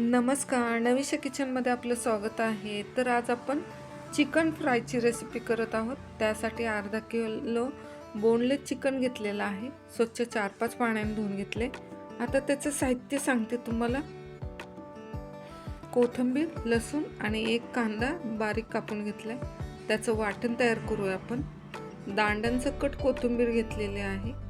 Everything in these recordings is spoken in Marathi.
नमस्कार. नवीशा किचनमध्ये आपलं स्वागत आहे. तर आज आपण चिकन फ्रायची रेसिपी करत आहोत. त्यासाठी अर्धा किलो बोनलेस चिकन घेतलेलं आहे. स्वच्छ चार पाच पाण्याने धुवून घेतले. आता त्याचं साहित्य सांगते तुम्हाला. कोथिंबीर लसूण आणि एक कांदा बारीक कापून घेतला आहे त्याचं वाटण तयार करूया आपण. दांडांचं कट कोथिंबीर घेतलेले आहे.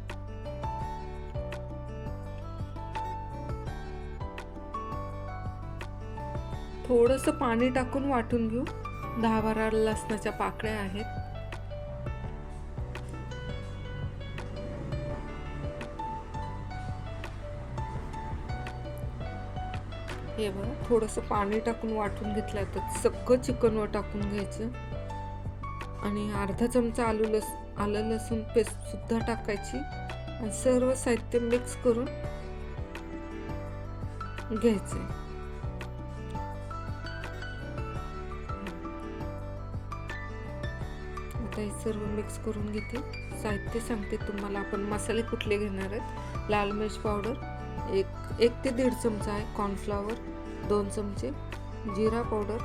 थोडंसं पाणी टाकून वाटून घेऊ. दहा बारा लसणाच्या पाकळ्या आहेत. हे बघा थोडंसं पाणी टाकून वाटून घेतलं तर सगळं चिकनवर टाकून घ्यायचं. आणि अर्धा चमचा आलू लस आलं लसूण पेस्टसुद्धा टाकायची. आणि सर्व साहित्य मिक्स करून घ्यायचे. आता हे सर्व मिक्स करून घेते. साहित्य सांगते तुम्हाला आपण. मसाले कुठले घेणार आहेत? लाल मिर्च पावडर एक एक ते दीड चमचा आहे कॉर्नफ्लॉवर दोन चमचे जिरा पावडर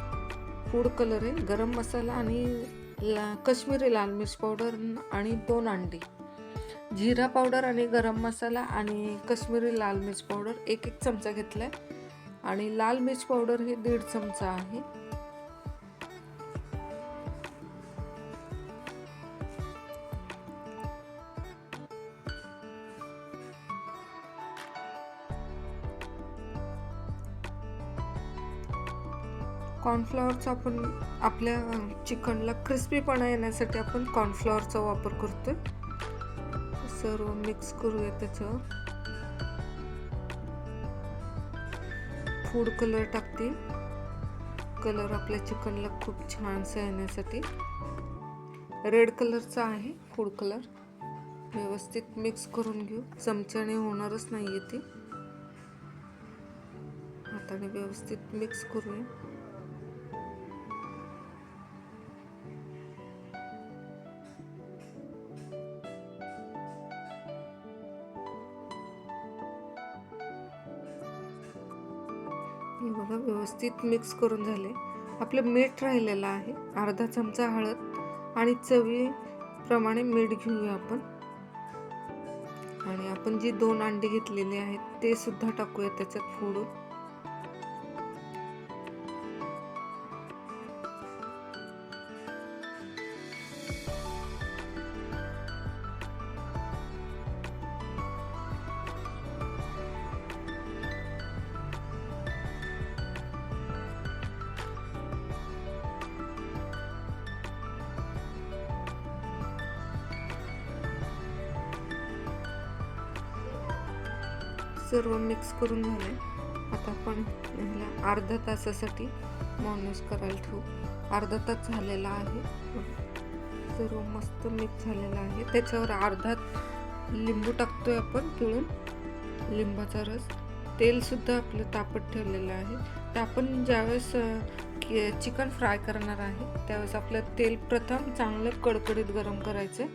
फूड कलर आहे. गरम मसाला आणि ला कश्मीरी लाल मिर्च पावडर आणि दोन अंडी. जिरा पावडर आणि गरम मसाला आणि कश्मीरी लाल मिर्च पावडर एक एक चमचा घेतला आहे आणि लाल मिर्च पावडर हे दीड चमचा आहे. कॉर्नफ्लॉवरचा आपण आपल्या चिकनला क्रिस्पीपणा येण्यासाठी आपण कॉर्नफ्लॉवरचा वापर करतो आहे सर्व मिक्स करूया त्याच्यावर फूड कलर टाकते. कलर आपल्या चिकनला खूप छानसा येण्यासाठी. रेड कलरचा आहे फूड कलर व्यवस्थित मिक्स करून घेऊ. चमच्याने होणारच नाही आहे ते. हाताने व्यवस्थित मिक्स करूया. हे बघा व्यवस्थित मिक्स करून झाले. आपलं मीठ राहिलेलं आहे. अर्धा चमचा हळद आणि चवीप्रमाणे मीठ घेऊया आपण. आणि आपण जी दोन अंडी घेतलेली आहेत ते सुद्धा टाकूया त्याच्यात फोडून. सर्व मिक्स करून झाले. आता आपण ह्याला अर्धा तासासाठी माणूस करायला ठेवू. अर्धा तास झालेला आहे. सर्व मस्त मिक्स झालेला आहे. त्याच्यावर अर्धा लिंबू टाकतोय आपण पिळून. लिंबाचा रस. तेलसुद्धा आपलं तापत ठेवलेलं आहे. तर आपण ज्यावेळेस चिकन फ्राय करणार आहे त्यावेळेस आपलं तेल प्रथम चांगलं कडकडीत गरम करायचं.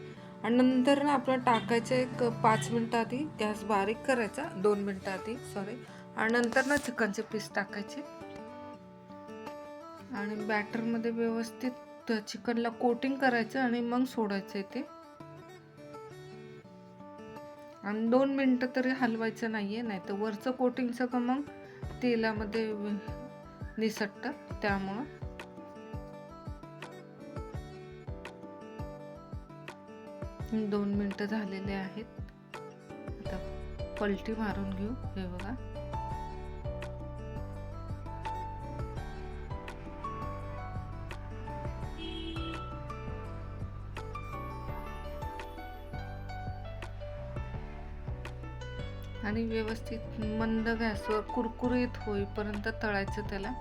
आणि नंतर ना आपलं टाकायचं एक पाच मिनटं आधी गॅस बारीक करायचा दोन मिनटं आधी सॉरी आणि नंतर ना चिकनचे पीस टाकायचे. आणि बॅटरमध्ये व्यवस्थित चिकनला कोटिंग करायचं आणि मग सोडायचं ते. आणि दोन मिनटं तरी हलवायचं नाही आहे नाही तर वरचं कोटिंग सगळं मग तेलामध्ये निसटतं त्यामुळं. दोन मिनटं झालेले आहेत. आता पलटी मारून घेऊ. हे बघा. आणि व्यवस्थित मंद गॅसवर कुरकुरीत होईपर्यंत तळायचं त्याला.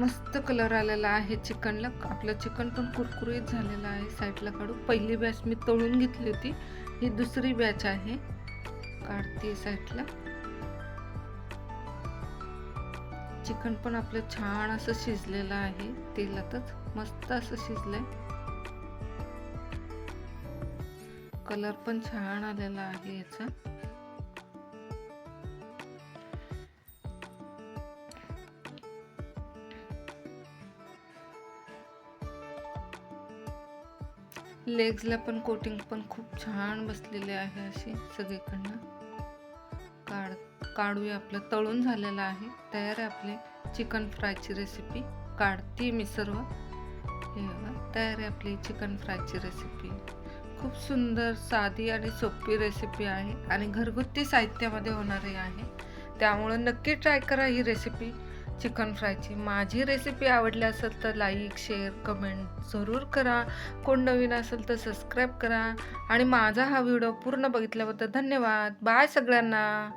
मस्त कलर आलेला आहे चिकनला. आपलं चिकन पण कुरकुरीत झालेलं आहे. साईडला काढू. पहिली बॅच मी तळून घेतली होती. ही दुसरी बॅच आहे. काढते साईडला. चिकन पण आपलं छान असं शिजलेलं आहे तेलातच. मस्त असं शिजलंय. कलर पण छान आलेला आहे याचा. लेग्सला पण कोटिंग पण खूप छान बसलेली आहे अशी सगळीकडनं. काढ काढूया आपलं. तळून झालेलं आहे. तयार आहे आपली चिकन फ्रायची रेसिपी काढते मी सर्व. हे तयार आहे आपली चिकन फ्रायची रेसिपी खूप सुंदर साधी आणि सोपी रेसिपी आहे आणि घरगुती साहित्यामध्ये होणारी आहे. त्यामुळं नक्की ट्राय करा ही रेसिपी चिकन फ्रायची. माझी रेसिपी आवडली असेल तर लाईक शेअर कमेंट जरूर करा. कोण नवीन असेल तर सबस्क्राईब करा. आणि माझा हा व्हिडिओ पूर्ण बघितल्याबद्दल धन्यवाद. बाय सगळ्यांना.